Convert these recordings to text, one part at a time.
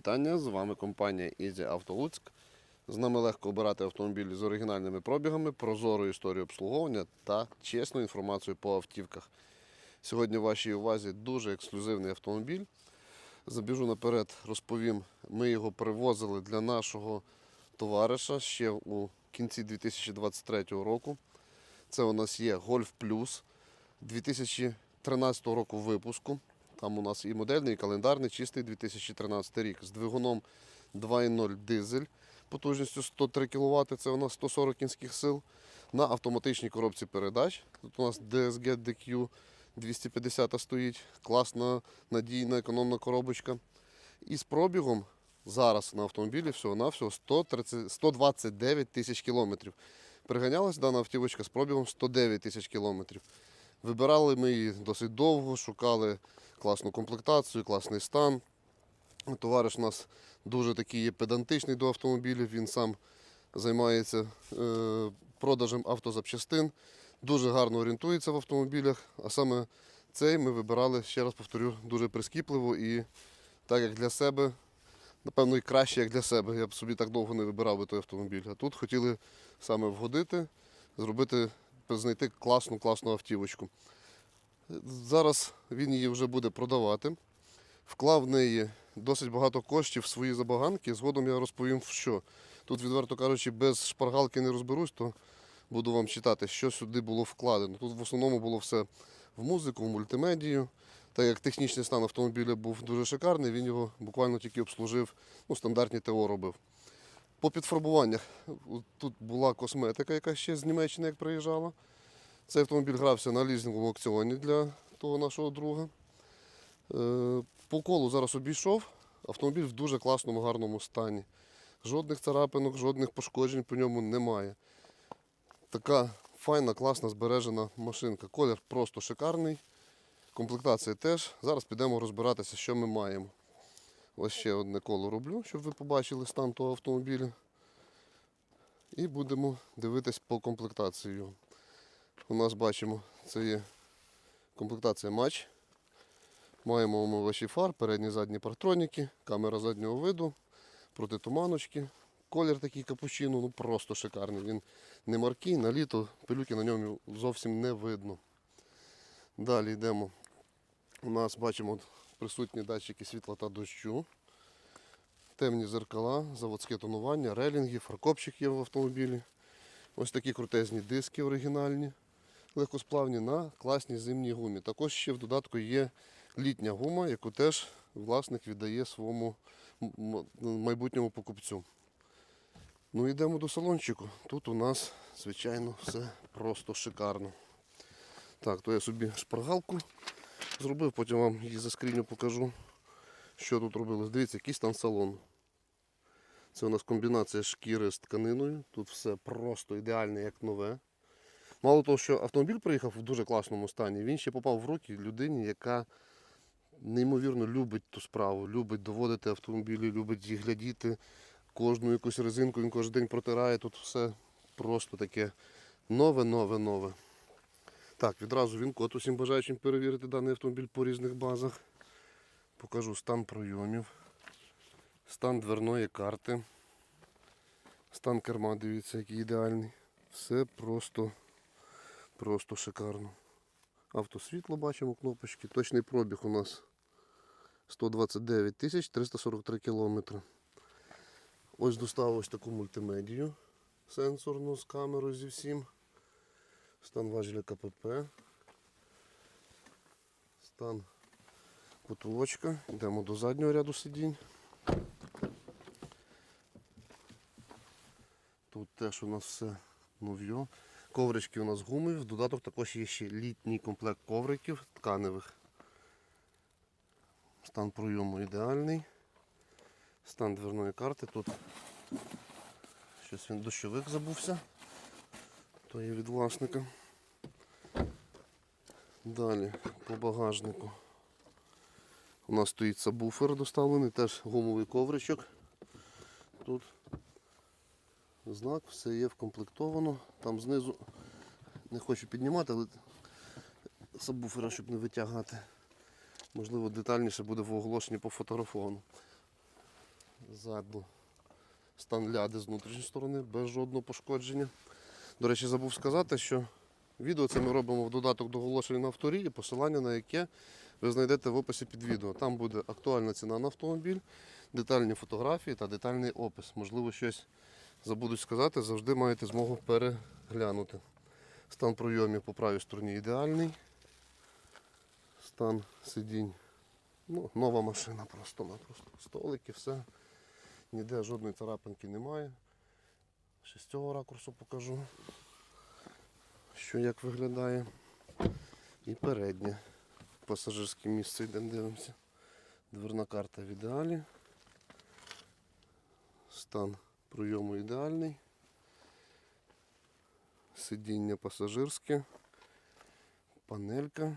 вітання! З вами компанія Easy Auto Луцьк. З нами легко обирати автомобілі з оригінальними пробігами, прозорою історією обслуговування та чесною інформацією по автівках. Сьогодні в вашій увазі дуже ексклюзивний автомобіль. Забіжу наперед, розповім. Ми його привозили для нашого товариша ще у кінці 2023 року. Це у нас є Golf Plus 2013 року випуску. Там у нас і модельний, і календарний, чистий 2013 рік з двигуном 2.0 дизель потужністю 103 кВт, це у нас 140 кінських сил. На автоматичній коробці передач. Тут у нас DSG DQ 250 стоїть, класна, надійна, економна коробочка. І з пробігом зараз на автомобілі всього-навсього 130, 129 тисяч кілометрів. Приганялась дана автівочка з пробігом 109 тисяч кілометрів. Вибирали ми її досить довго, шукали класну комплектацію, класний стан. Товариш у нас дуже такий є педантичний до автомобілів. Він сам займається е, продажем автозапчастин, дуже гарно орієнтується в автомобілях. А саме цей ми вибирали, ще раз повторю, дуже прискіпливо і так як для себе, напевно, і краще, як для себе. Я б собі так довго не вибирав би той автомобіль. А тут хотіли саме вгодити, зробити, знайти класну, класну автівочку. Зараз він її вже буде продавати. Вклав в неї досить багато коштів в свої забаганки. Згодом я розповім, що. Тут, відверто кажучи, без шпаргалки не розберусь, то буду вам читати, що сюди було вкладено. Тут в основному було все в музику, в мультимедію. Так як технічний стан автомобіля був дуже шикарний, він його буквально тільки обслужив, ну, стандартні ТО робив. По підфарбуваннях тут була косметика, яка ще з Німеччини як приїжджала. Цей автомобіль грався на лізинговому аукціоні для того нашого друга. Е, По колу зараз обійшов. Автомобіль в дуже класному, гарному стані. Жодних царапинок, жодних пошкоджень по ньому немає. Така файна, класна, збережена машинка. Колір просто шикарний. Комплектація теж. Зараз підемо розбиратися, що ми маємо. Ось ще одне коло роблю, щоб ви побачили стан того автомобіля. І будемо дивитись по комплектації його. У нас бачимо, це є комплектація матч. Маємо омивачі фар, передні задні партроніки, камера заднього виду, протитуманочки. Колір такий капучино, ну просто шикарний. Він не маркий, на літо пилюки на ньому зовсім не видно. Далі йдемо. У нас бачимо присутні датчики світла та дощу, темні зеркала, заводське тонування, релінги, фаркопчик є в автомобілі. Ось такі крутезні диски оригінальні, легкосплавні на класній зимній гумі. Також ще в додатку є літня гума, яку теж власник віддає своєму майбутньому покупцю. Ну йдемо до салончику. Тут у нас, звичайно, все просто шикарно. Так, то я собі шпаргалку зробив, потім вам її заскріню покажу, що тут робили. Дивіться, який стан салону. Це у нас комбінація шкіри з тканиною. Тут все просто ідеальне, як нове. Мало того, що автомобіль приїхав в дуже класному стані, він ще попав в руки людині, яка неймовірно любить ту справу, любить доводити автомобілі, любить їх глядіти. Кожну якусь резинку він кожен день протирає. Тут все просто таке нове, нове, нове. Так, відразу він код усім бажаючим перевірити даний автомобіль по різних базах. Покажу стан пройомів, стан дверної карти, стан керма, дивіться, який ідеальний. Все просто, просто шикарно. Автосвітло бачимо, кнопочки. Точний пробіг у нас 129 тисяч 343 кілометри. Ось доставив ось таку мультимедію сенсорну з камерою зі всім. Стан важеля КПП. Стан потолочка. Йдемо до заднього ряду сидінь. Тут теж у нас все нов'є. Коврички у нас гумові. В додаток також є ще літній комплект ковриків тканевих. Стан пройому ідеальний. Стан дверної карти. Тут щось він дощовик забувся. То є від власника. Далі по багажнику. У нас стоїть сабвуфер доставлений, теж гумовий ковричок. Тут знак, все є вкомплектовано. Там знизу не хочу піднімати, але сабвуфера, щоб не витягати. Можливо, детальніше буде в оголошенні по фотографону. Ззаду стан ляди з внутрішньої сторони, без жодного пошкодження. До речі, забув сказати, що відео це ми робимо в додаток до оголошення на авторі, і посилання на яке ви знайдете в описі під відео. Там буде актуальна ціна на автомобіль, детальні фотографії та детальний опис. Можливо, щось забудуть сказати, завжди маєте змогу переглянути. Стан пройомів по правій стороні ідеальний. Стан сидінь. Ну, нова машина просто-напросто. Столики, все. Ніде жодної царапинки немає. Ще з цього ракурсу покажу, що як виглядає. І переднє. Пасажирське місце йдемо дивимося. Дверна карта в ідеалі. Стан пройому ідеальний. Сидіння пасажирське. Панелька.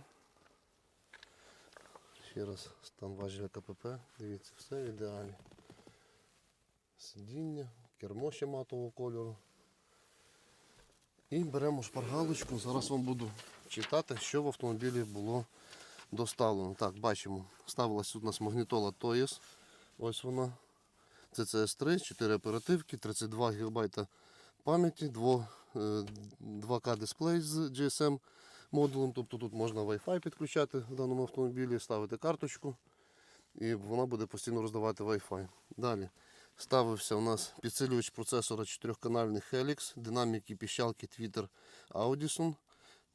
Ще раз стан важеля КПП. Дивіться, все в ідеалі. Сидіння, кермо ще матового кольору. І беремо шпаргалочку. Зараз вам буду читати, що в автомобілі було доставлено. Так, бачимо, ставилася тут у нас магнітола TOES. Ось вона. CCS3, 4 оперативки, 32 ГБ пам'яті, 2, 2К дисплей з GSM модулем. Тобто тут можна Wi-Fi підключати в даному автомобілі, ставити карточку і вона буде постійно роздавати Wi-Fi. Далі ставився у нас підсилювач процесора 4-канальний Helix, динаміки піщалки Twitter Audison,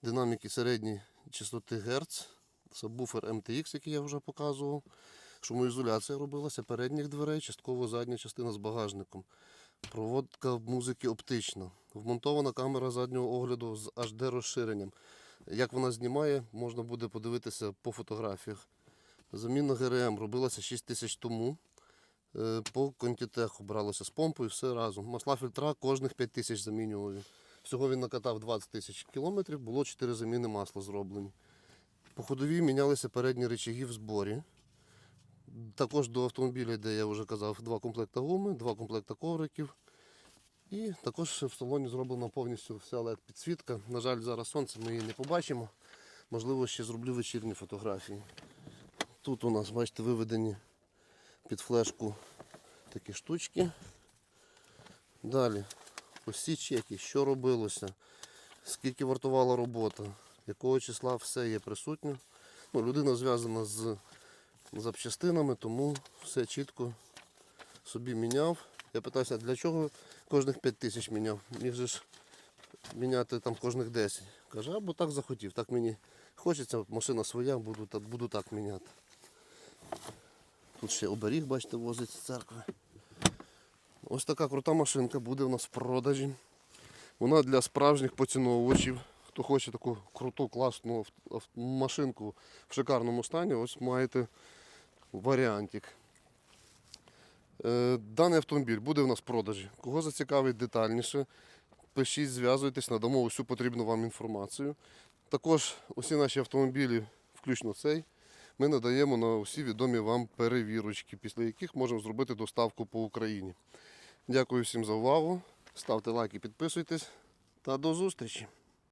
динаміки середньої частоти Гц, сабвуфер MTX, який я вже показував. Шумоізоляція робилася передніх дверей, частково задня частина з багажником. Проводка музики оптична. Вмонтована камера заднього огляду з HD розширенням. Як вона знімає, можна буде подивитися по фотографіях. Заміна ГРМ робилася 6 тисяч тому. Е, По контітеху бралося з помпою, все разом. Масла фільтра кожних 5 тисяч замінював. він. Всього він накатав 20 тисяч кілометрів, було 4 заміни масла зроблені. По ходовій мінялися передні речаги в зборі. Також до автомобіля, де я вже казав, два комплекта гуми, два комплекта ковриків. І також в салоні зроблена повністю вся led підсвітка. На жаль, зараз сонце ми її не побачимо. Можливо, ще зроблю вечірні фотографії. Тут у нас, бачите, виведені під флешку такі штучки. Далі, ці чеки, що робилося, скільки вартувала робота, якого числа все є присутнє. Ну, людина зв'язана з запчастинами, тому все чітко собі міняв. Я питався, для чого кожних 5 тисяч міняв? Міг же ж міняти там кожних 10. Каже, або так захотів, так мені хочеться, машина своя, буду, так- буду так міняти. Тут ще оберіг, бачите, возить церкви. Ось така крута машинка буде у нас в продажі. Вона для справжніх поціновувачів. Хто хоче таку круту, класну машинку в шикарному стані, ось маєте варіантик. Е, Даний автомобіль буде в нас в продажі. Кого зацікавить детальніше, пишіть, зв'язуйтесь, надамо усю потрібну вам інформацію. Також усі наші автомобілі, включно цей, ми надаємо на усі відомі вам перевірочки, після яких можемо зробити доставку по Україні. Дякую всім за увагу. Ставте лайки, підписуйтесь та до зустрічі!